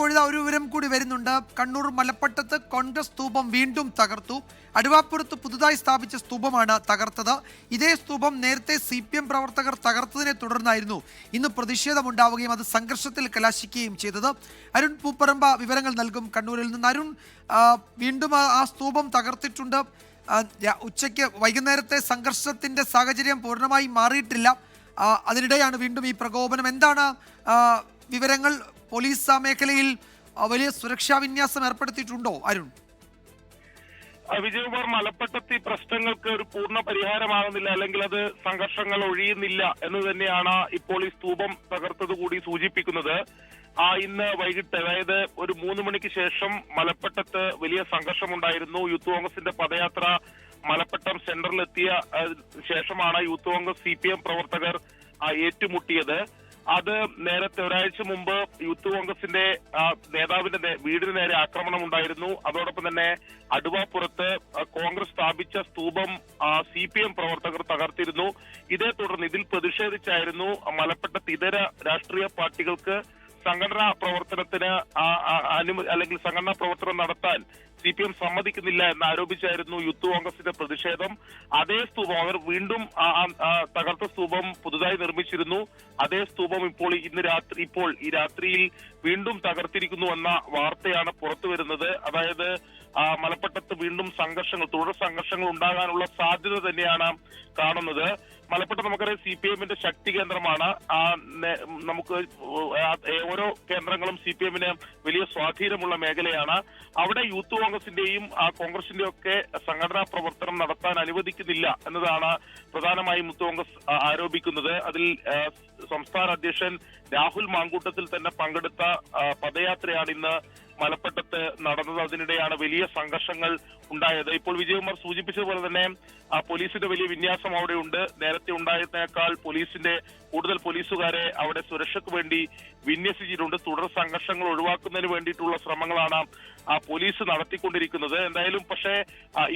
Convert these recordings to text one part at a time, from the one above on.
ഇപ്പോഴിതാ ഒരു വിവരം കൂടി വരുന്നുണ്ട്. കണ്ണൂർ മലപ്പട്ടത്ത് കോൺഗ്രസ് സ്തൂപം വീണ്ടും തകർത്തു. അടുവാപ്പുറത്ത് പുതുതായി സ്ഥാപിച്ച സ്തൂപമാണ് തകർത്തത്. ഇതേ സ്തൂപം നേരത്തെ സി പി എം പ്രവർത്തകർ തകർത്തതിനെ തുടർന്നായിരുന്നു. ഇന്ന് പ്രതിഷേധമുണ്ടാവുകയും അത് സംഘർഷത്തിൽ കലാശിക്കുകയും ചെയ്തത്. അരുൺ പൂപ്പറമ്പ വിവരങ്ങൾ നൽകും. കണ്ണൂരിൽ നിന്ന് അരുൺ വീണ്ടും ആ- സ്തൂപം തകർത്തിട്ടുണ്ട്. ഉച്ചയ്ക്ക് വൈകുന്നേരത്തെ സംഘർഷത്തിന്റെ സാഹചര്യം പൂർണമായി മാറിയിട്ടില്ല. അതിനിടെയാണ് വീണ്ടും ഈ പ്രകോപനം. എന്താണ് വിവരങ്ങൾ പോലീസ് മേഖലയിൽ വലിയ സുരക്ഷാ വിന്യാസം ഏർപ്പെടുത്തിയിട്ടുണ്ടോ അരുൺ? വിജയകുമാർ മലപ്പട്ടത്തി പ്രശ്നങ്ങൾക്ക് ഒരു പൂർണ പരിഹാരമാകുന്നില്ല അല്ലെങ്കിൽ അത് സംഘർഷങ്ങൾ ഒഴിയുന്നില്ല എന്ന് തന്നെയാണ് ഇപ്പോൾ ഈ സ്തൂപം തകർത്തത് കൂടി സൂചിപ്പിക്കുന്നത്. ആ ഇന്ന് വൈകിട്ട് അതായത് ഒരു മൂന്ന് മണിക്ക് ശേഷം മലപ്പട്ടത്ത് വലിയ സംഘർഷമുണ്ടായിരുന്നു. യൂത്ത് കോൺഗ്രസിന്റെ പദയാത്ര മലപ്പട്ടം സെന്ററിലെത്തിയ ശേഷമാണ് youth congress C P M പ്രവർത്തകർ ഏറ്റുമുട്ടിയത്. അത് നേരത്തെ ഒരാഴ്ച മുമ്പ് യൂത്ത് കോൺഗ്രസിന്റെ നേതാവിന്റെ വീടിന് നേരെ ആക്രമണം ഉണ്ടായിരുന്നു. അതോടൊപ്പം തന്നെ അടുവാപ്പുറത്ത് കോൺഗ്രസ് സ്ഥാപിച്ച സ്തൂപം സി പി എം പ്രവർത്തകർ തകർത്തിരുന്നു. ഇതേ തുടർന്ന് ഇതിൽ പ്രതിഷേധിച്ചായിരുന്നു മലപ്പെട്ട ഇതര രാഷ്ട്രീയ പാർട്ടികൾക്ക് സംഘടനാ പ്രവർത്തനത്തിന് അനുമതി അല്ലെങ്കിൽ സംഘടനാ പ്രവർത്തനം നടത്താൻ സി പി എം സമ്മതിക്കുന്നില്ല എന്ന് ആരോപിച്ചായിരുന്നു യൂത്ത് കോൺഗ്രസിന്റെ പ്രതിഷേധം. അതേ സ്തൂപം അവർ വീണ്ടും തകർത്ത സ്തൂപം പുതുതായി നിർമ്മിച്ചിരുന്നു. അതേ സ്തൂപം ഇപ്പോൾ ഇന്ന് രാത്രി ഇപ്പോൾ ഈ രാത്രിയിൽ വീണ്ടും തകർത്തിരിക്കുന്നു എന്ന വാർത്തയാണ് പുറത്തു വരുന്നത് അതായത് മലപ്പട്ടത്ത് വീണ്ടും സംഘർഷങ്ങൾ തുടർ സംഘർഷങ്ങൾ ഉണ്ടാകാനുള്ള സാധ്യത തന്നെയാണ് കാണുന്നത്. മലപ്പുറത്ത് നമുക്കറിയാം സി പി എമ്മിന്റെ ശക്തി കേന്ദ്രമാണ്. ആ നമുക്ക് ഓരോ കേന്ദ്രങ്ങളും സി പി എമ്മിന് വലിയ സ്വാധീനമുള്ള മേഖലയാണ്. അവിടെ യൂത്ത് കോൺഗ്രസിന്റെയും ആ കോൺഗ്രസിന്റെയും ഒക്കെ സംഘടനാ പ്രവർത്തനം നടത്താൻ അനുവദിക്കുന്നില്ല എന്നതാണ് പ്രധാനമായും യൂത്ത് കോൺഗ്രസ് ആ, ആരോപിക്കുന്നത്. അതിൽ സംസ്ഥാന അധ്യക്ഷൻ രാഹുൽ മാങ്കൂട്ടത്തിൽ തന്നെ പങ്കെടുത്ത ആ, പദയാത്രയാണ് ഇന്ന് മലപ്പട്ടത്ത് നടന്നത് അതിനിടെയാണ് വലിയ സംഘർഷങ്ങൾ ഉണ്ടായത്. ഇപ്പോൾ വിജയകുമാർ സൂചിപ്പിച്ചതുപോലെ തന്നെ ആ പോലീസിന്റെ വലിയ വിന്യാസം അവിടെയുണ്ട് നേരത്തെ ഉണ്ടായതിനേക്കാൾ പോലീസിന്റെ കൂടുതൽ പോലീസുകാരെ അവിടെ സുരക്ഷയ്ക്ക് വേണ്ടി വിന്യസിച്ചിട്ടുണ്ട്. തുടർ സംഘർഷങ്ങൾ ഒഴിവാക്കുന്നതിന് വേണ്ടിയിട്ടുള്ള ശ്രമങ്ങളാണ് ആ പോലീസ് നടത്തിക്കൊണ്ടിരിക്കുന്നത്. എന്തായാലും പക്ഷേ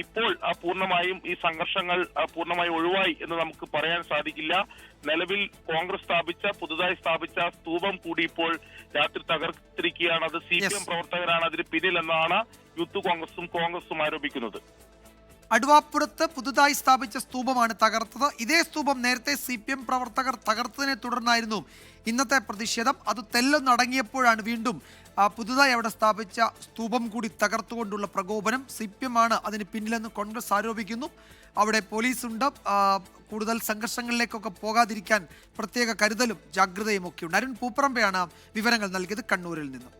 ഇപ്പോൾ പൂർണമായും ഈ സംഘർഷങ്ങൾ പൂർണമായി ഒഴിവായി എന്ന് നമുക്ക് പറയാൻ സാധിക്കില്ല. നിലവിൽ കോൺഗ്രസ് സ്ഥാപിച്ച പുതുതായി സ്ഥാപിച്ച സ്തൂപം കൂടി ഇപ്പോൾ രാത്രി തകർത്തിരിക്കുകയാണ് അത് സി പി എം. പ്രവർത്തകരാണ് അതിന് പിന്നിലെന്നാണ് യൂത്ത് കോൺഗ്രസും കോൺഗ്രസും ആരോപിക്കുന്നത് അടുവാപ്പുറത്ത് പുതുതായി സ്ഥാപിച്ച സ്തൂപമാണ് തകർത്തത്. ഇതേ സ്തൂപം നേരത്തെ സി പി എം പ്രവർത്തകർ തകർത്തതിനെ തുടർന്നായിരുന്നു. ഇന്നത്തെ പ്രതിഷേധം അത് തെല്ലൊന്നടങ്ങിയപ്പോഴാണ് വീണ്ടും പുതുതായി അവിടെ സ്ഥാപിച്ച സ്തൂപം കൂടി തകർത്തുകൊണ്ടുള്ള പ്രകോപനം സി പി എം ആണ് അതിന് പിന്നിലെന്ന് കോൺഗ്രസ് ആരോപിക്കുന്നു. അവിടെ പോലീസുണ്ട്. കൂടുതൽ സംഘർഷങ്ങളിലേക്കൊക്കെ പോകാതിരിക്കാൻ പ്രത്യേക കരുതലും ജാഗ്രതയും ഒക്കെയുണ്ട് അരുൺ പൂപ്പറമ്പയാണ് വിവരങ്ങൾ നൽകിയത് കണ്ണൂരിൽ നിന്നും.